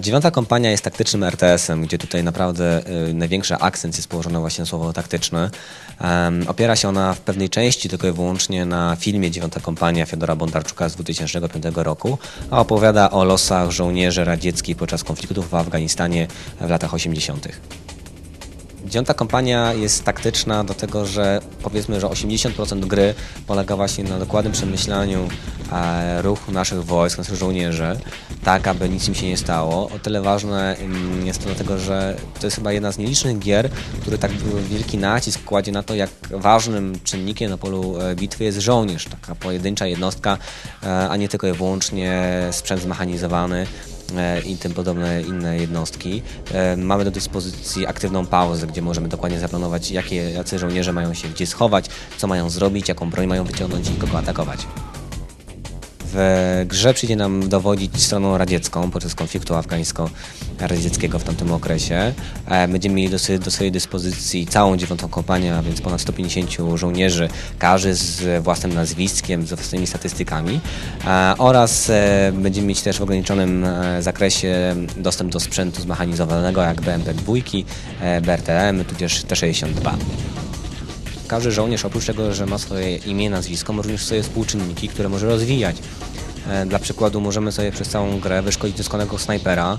Dziewiąta kompania jest taktycznym RTS-em, gdzie tutaj naprawdę y, największy akcent jest położony właśnie na słowo taktyczny. Um, opiera się ona w pewnej części tylko i wyłącznie na filmie Dziewiąta kompania Fiodora Bondarczuka z 2005 roku, a opowiada o losach żołnierzy radzieckich podczas konfliktów w Afganistanie w latach 80. Dziewiąta kompania jest taktyczna do tego, że powiedzmy, że 80% gry polega właśnie na dokładnym przemyślaniu e, ruchu naszych wojsk, naszych żołnierzy, tak aby nic im się nie stało. O tyle ważne mm, jest to dlatego, że to jest chyba jedna z nielicznych gier, który tak wielki nacisk kładzie na to, jak ważnym czynnikiem na polu e, bitwy jest żołnierz, taka pojedyncza jednostka, e, a nie tylko i wyłącznie sprzęt zmechanizowany i tym podobne inne jednostki. E, mamy do dyspozycji aktywną pauzę, gdzie możemy dokładnie zaplanować, jakie, jacy żołnierze mają się gdzie schować, co mają zrobić, jaką broń mają wyciągnąć i kogo atakować. W grze przyjdzie nam dowodzić stroną radziecką podczas konfliktu afgańsko-radzieckiego w tamtym okresie. E, będziemy mieli do, do swojej dyspozycji całą dziewiątą kompanię, a więc ponad 150 żołnierzy, każdy z własnym nazwiskiem, z własnymi statystykami e, oraz e, będziemy mieć też w ograniczonym zakresie dostęp do sprzętu zmechanizowanego jak BMP-2, BRTM, tudzież T-62. Każdy żołnierz oprócz tego, że ma swoje imię, nazwisko, ma również swoje współczynniki, które może rozwijać. E, dla przykładu możemy sobie przez całą grę wyszkolić doskonałego snajpera,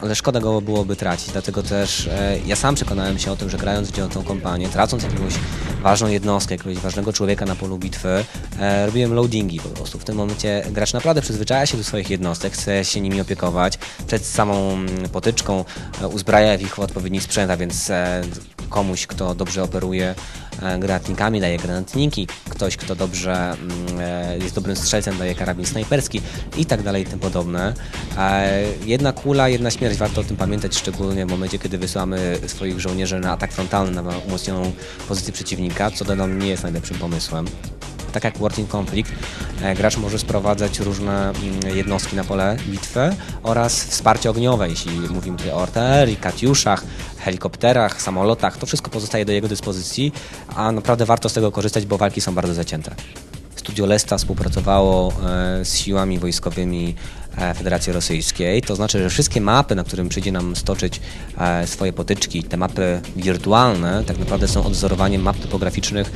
ale szkoda go byłoby tracić, dlatego też e, ja sam przekonałem się o tym, że grając w dziewiątą kompanię, tracąc jakąś ważną jednostkę, jakiegoś ważnego człowieka na polu bitwy, e, robiłem loadingi po prostu. W tym momencie gracz naprawdę przyzwyczaja się do swoich jednostek, chce się nimi opiekować, przed samą mm, potyczką e, uzbraja w ich odpowiedni sprzęt, a więc e, komuś, kto dobrze operuje e, granatnikami, daje granatniki, ktoś, kto dobrze mm, e, jest dobrym strzelcem, daje karabin snajperski i tak dalej i tym podobne. Jedna kula, jedna śmierć, warto o tym pamiętać, szczególnie w momencie, kiedy wysyłamy swoich żołnierzy na atak frontalny, na umocnioną pozycję przeciwnika, co do nam nie jest najlepszym pomysłem tak jak Working Conflict, e, gracz może sprowadzać różne mm, jednostki na pole bitwy oraz wsparcie ogniowe, jeśli mówimy tutaj o artylerii, katiuszach, helikopterach, samolotach, to wszystko pozostaje do jego dyspozycji, a naprawdę warto z tego korzystać, bo walki są bardzo zacięte. Studio Lesta współpracowało e, z siłami wojskowymi Federacji Rosyjskiej. To znaczy, że wszystkie mapy, na którym przyjdzie nam stoczyć e, swoje potyczki, te mapy wirtualne, tak naprawdę są odwzorowaniem map topograficznych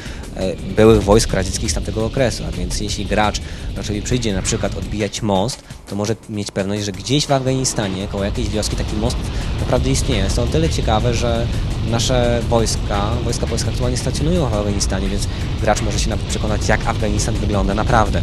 byłych wojsk radzieckich z tamtego okresu. A więc jeśli gracz raczej przyjdzie na przykład odbijać most, to może mieć pewność, że gdzieś w Afganistanie, koło jakiejś wioski, taki most naprawdę istnieje. Są tyle ciekawe, że nasze wojska, wojska polskie aktualnie stacjonują w Afganistanie, więc gracz może się przekonać, jak Afganistan wygląda naprawdę.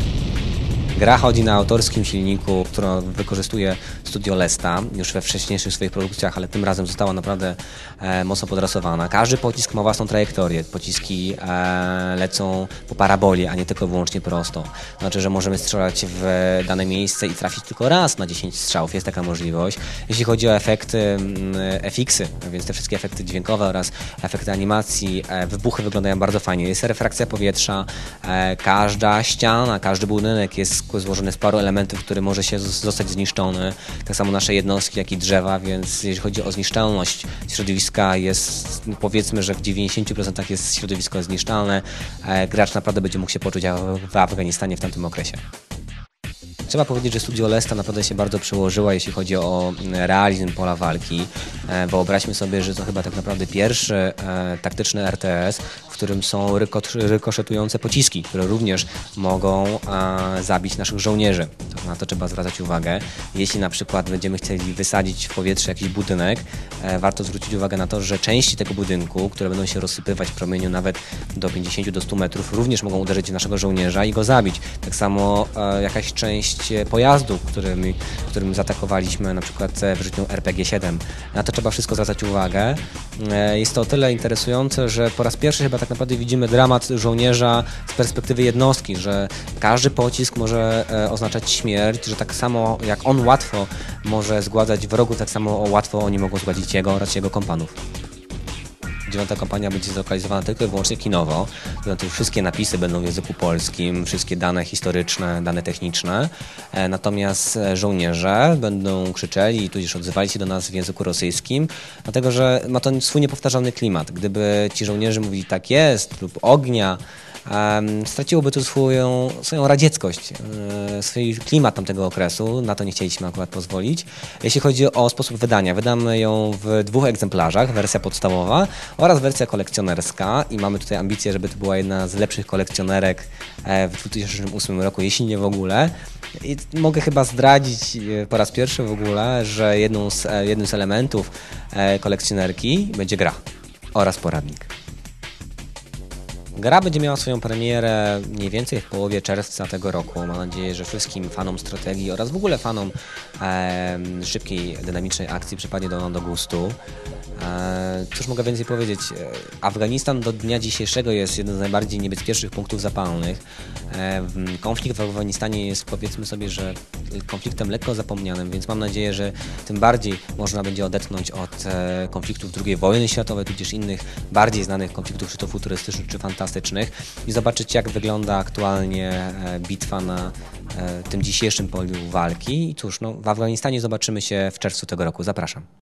Gra chodzi na autorskim silniku, którą wykorzystuje Studio Lesta już we wcześniejszych swoich produkcjach, ale tym razem została naprawdę e, mocno podrasowana. Każdy pocisk ma własną trajektorię. Pociski e, lecą po paraboli, a nie tylko wyłącznie prosto. Znaczy, że możemy strzelać w dane miejsce i trafić tylko raz na 10 strzałów. Jest taka możliwość. Jeśli chodzi o efekty mm, FX-y, więc te wszystkie efekty dźwiękowe oraz efekty animacji, e, wybuchy wyglądają bardzo fajnie. Jest refrakcja powietrza, e, każda ściana, każdy budynek jest złożony z paru elementów, który może się zostać zniszczony. Tak samo nasze jednostki, jak i drzewa, więc jeśli chodzi o zniszczalność środowiska jest, powiedzmy, że w 90% jest środowisko zniszczalne. E, gracz naprawdę będzie mógł się poczuć w Afganistanie w tamtym okresie. Trzeba powiedzieć, że Studio Lesta naprawdę się bardzo przełożyła, jeśli chodzi o realizm pola walki. E, wyobraźmy sobie, że to chyba tak naprawdę pierwszy e, taktyczny RTS, którym są rykoszetujące pociski, które również mogą e, zabić naszych żołnierzy. Na to trzeba zwracać uwagę. Jeśli na przykład będziemy chcieli wysadzić w powietrze jakiś budynek, warto zwrócić uwagę na to, że części tego budynku, które będą się rozsypywać w promieniu nawet do 50 do 100 metrów, również mogą uderzyć w naszego żołnierza i go zabić. Tak samo jakaś część pojazdu, którym, którym zaatakowaliśmy na przykład w życiu RPG-7. Na to trzeba wszystko zwracać uwagę. E, jest to o tyle interesujące, że po raz pierwszy chyba tak naprawdę widzimy dramat żołnierza z perspektywy jednostki, że każdy pocisk może e, oznaczać śmierć, że tak samo jak on łatwo może zgładzać wrogu, tak samo łatwo oni mogą zgładzić jego oraz jego kompanów dziewiąta kampania będzie zlokalizowana tylko i wyłącznie kinowo. Znaczy wszystkie napisy będą w języku polskim, wszystkie dane historyczne, dane techniczne. E, natomiast e, żołnierze będą krzyczeli i tudzież odzywali się do nas w języku rosyjskim, dlatego że ma to swój niepowtarzalny klimat. Gdyby ci żołnierze mówili tak jest lub ognia, straciłoby to swoją, swoją radzieckość, e, swój klimat tamtego okresu. Na to nie chcieliśmy akurat pozwolić. Jeśli chodzi o sposób wydania, wydamy ją w dwóch egzemplarzach, wersja podstawowa oraz wersja kolekcjonerska i mamy tutaj ambicję, żeby to była jedna z lepszych kolekcjonerek e, w 2008 roku, jeśli nie w ogóle. I mogę chyba zdradzić e, po raz pierwszy w ogóle, że jedną z, jednym z elementów kolekcjonerki będzie gra oraz poradnik. Gra będzie miała swoją premierę mniej więcej w połowie czerwca tego roku. Mam nadzieję, że wszystkim fanom strategii oraz w ogóle fanom e, szybkiej, dynamicznej akcji przypadnie do, do gustu. E, cóż mogę więcej powiedzieć? E, Afganistan do dnia dzisiejszego jest jednym z najbardziej niebezpiecznych punktów zapalnych. E, konflikt w Afganistanie jest powiedzmy sobie, że konfliktem lekko zapomnianym, więc mam nadzieję, że tym bardziej można będzie odetchnąć od e, konfliktów II wojny światowej, tudzież innych bardziej znanych konfliktów, czy to futurystycznych, czy fantastycznych i zobaczyć jak wygląda aktualnie e, bitwa na e, tym dzisiejszym polu walki. I cóż, no, w Afganistanie zobaczymy się w czerwcu tego roku. Zapraszam.